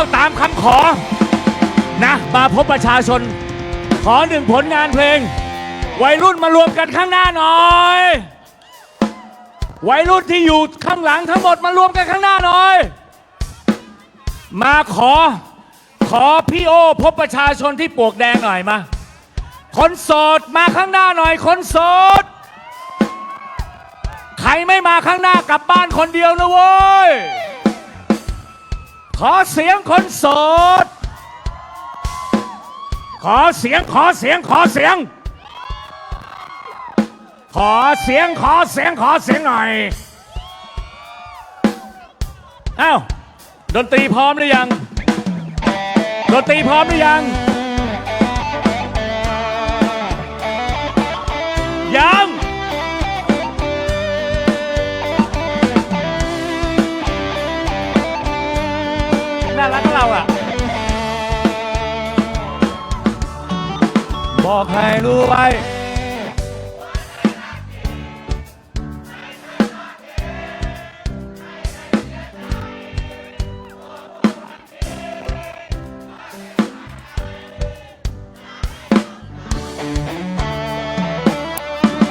าตามคำขอนะมาพบประชาชน ขอหนึ่งผลงานเพลง วัยรุ่นมารวมกันข้างหน้าหน่อย วัยรุ่นที่อยู่ข้างหลังทั้งหมดมารวมกันข้างหน้าหน่อย มาขอขอพี่โอพบประชาชนที่ปลวกแดงหน่อยมา คนโสดมาข้างหน้าหน่อย คนโสด ใครไม่มาข้างหน้ากลับบ้านคนเดียวนะเว้ย ขอเสียงคนโสด ขอเสียงขอเสียงขอเสียง ขอเสียงขอเสียงขอเสียงหน่อยอ้าวดนตรีพร้อมหรือยัง ดนตรีพร้อมหรือยังยัง น่ารักกับเราอะ บอกให้รู้ไว้